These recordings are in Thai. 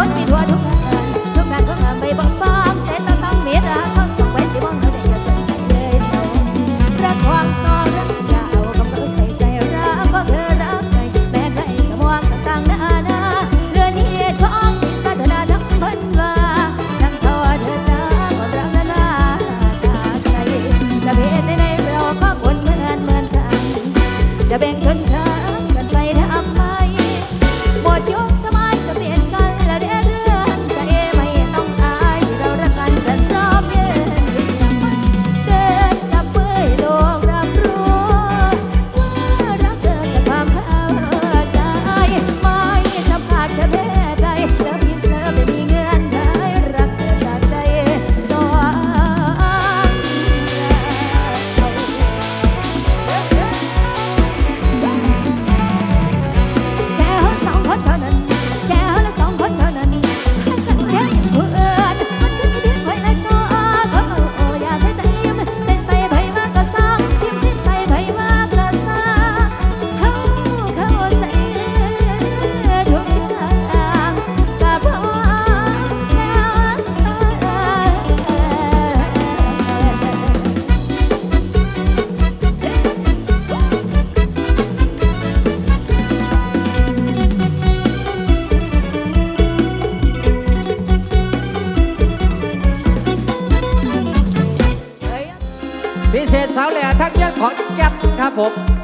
continuado Pop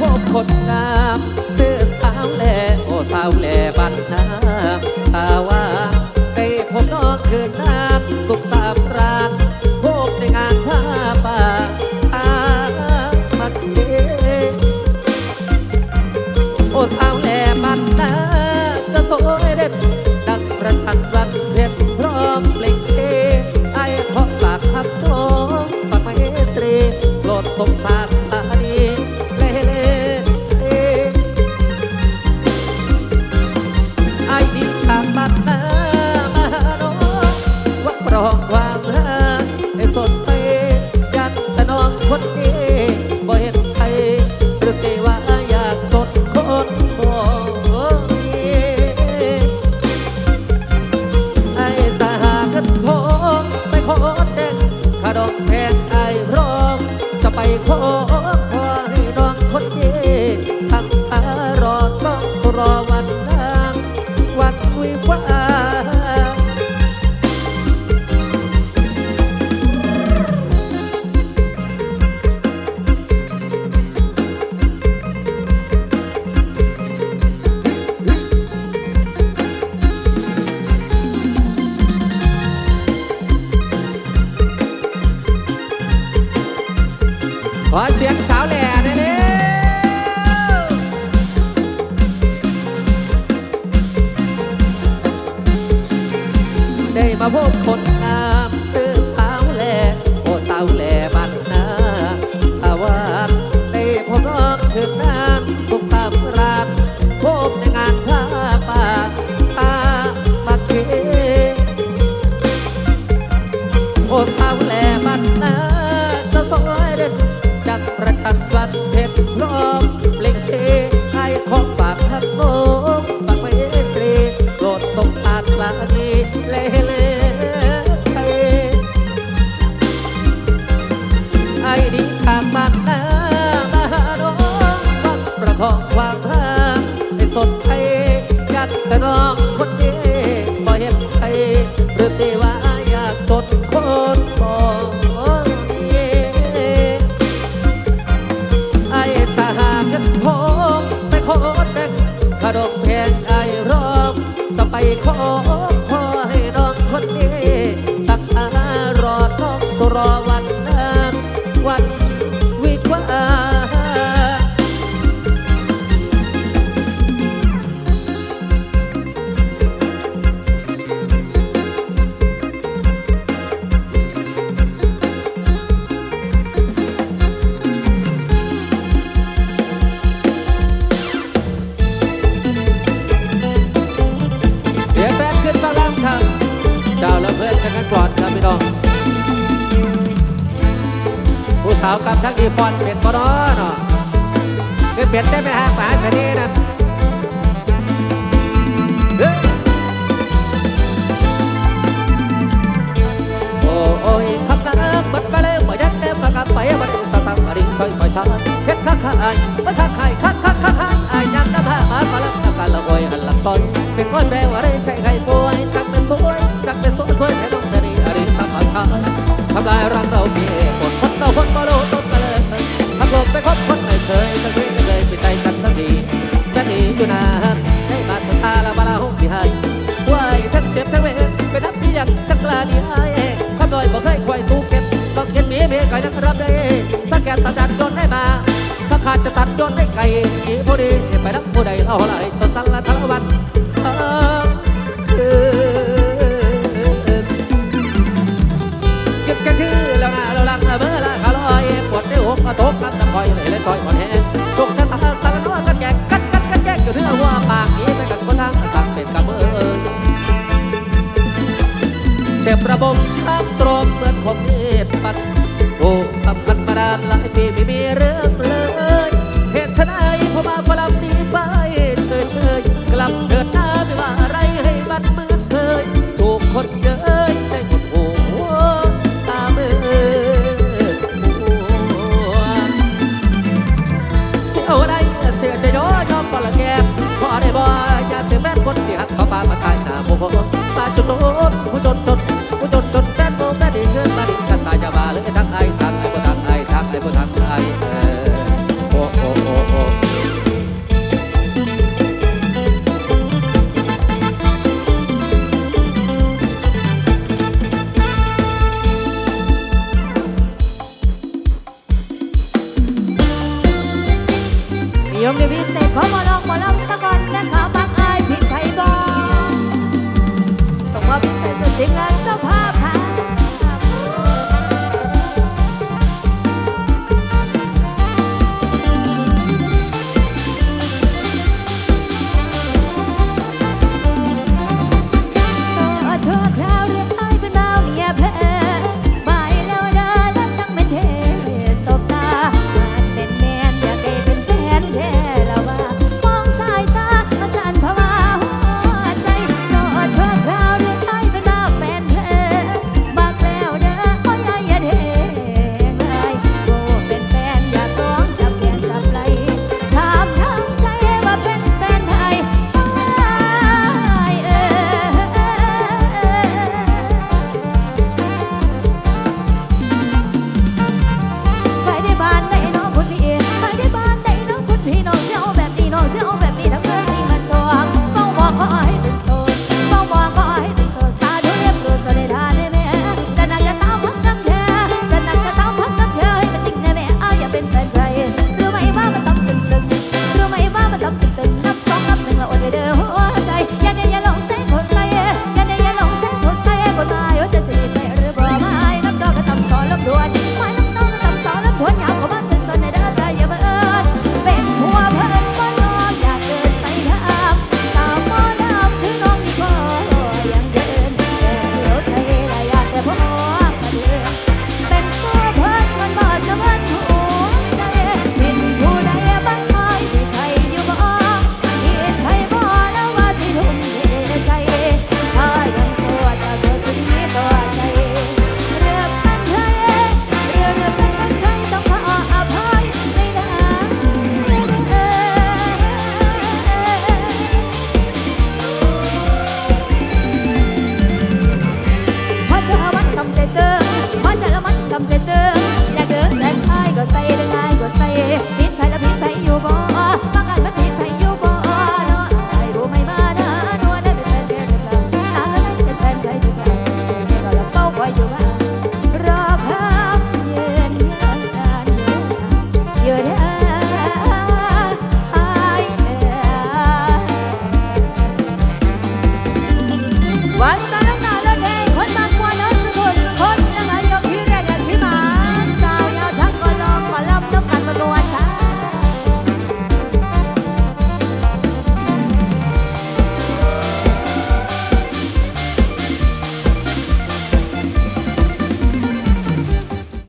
พบคนงามเสื้อสาวแลโอสาวแลบัดนาตาว่าไปพบน้องคืนน้ำสุขสามราดพบในงานท้าป่าสามัคคีโอสาวแลบัดนาจะสวยเด็ดดังประชันวัดเพชรพร้อมเปล่งเชไอเพอาะปากทับท้องปากไม่ตรีโปรดสงสาร 所思。巴西。ಆಗಲೇ สาวกับทั้งอีฟอนเป็ดบ่ดอนเนาะคือเป็ดได้ไปหาสาเสนีนะโอ้โอ้ยคำนั้นเอิกบัดไปเลยบ่ยัดเต็มปากกับไปบ่ได้สตังค์ริงซอยปล่อยช้าเฮ็ดคักคักไอ้บ่คักไข่คักคักคัก ดีให้ความโดยบ่เคยควยถูกเก็บต้องเก็บมีเมียไก่นะครับได้สักแกนตัดดันโดนให้มาสักขาดจะตัดโดนให้ไก่อีผู้ดีไปรับผู้ใดเอาหลายจนสั่งละ Dorado.